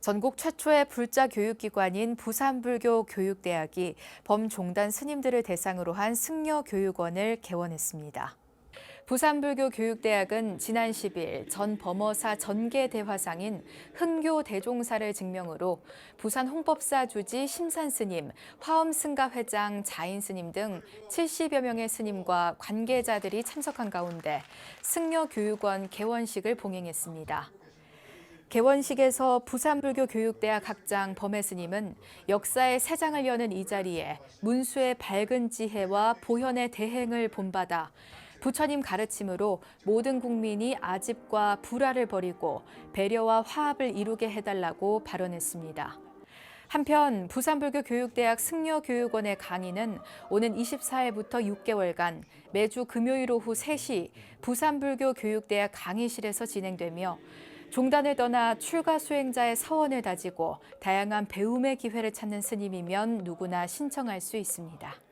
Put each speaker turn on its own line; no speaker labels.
전국 최초의 불자 교육기관인 부산불교 교육대학이 범종단 스님들을 대상으로 한 승려 교육원을 개원했습니다. 부산불교 교육대학은 지난 10일 전 범어사 전계 대화상인 흥교 대종사를 증명으로 부산 홍법사 주지 심산 스님, 화엄 승가 회장 자인 스님 등 70여 명의 스님과 관계자들이 참석한 가운데 승려 교육원 개원식을 봉행했습니다. 개원식에서 부산불교 교육대학 학장 범해 스님은 역사의 새 장을 여는 이 자리에 문수의 밝은 지혜와 보현의 대행을 본받아 부처님 가르침으로 모든 국민이 아집과 불화를 버리고 배려와 화합을 이루게 해달라고 발언했습니다. 한편 부산불교 교육대학 승려교육원의 강의는 오는 24일부터 6개월간 매주 금요일 오후 3시 부산불교 교육대학 강의실에서 진행되며 종단을 떠나 출가 수행자의 서원을 다지고 다양한 배움의 기회를 찾는 스님이면 누구나 신청할 수 있습니다.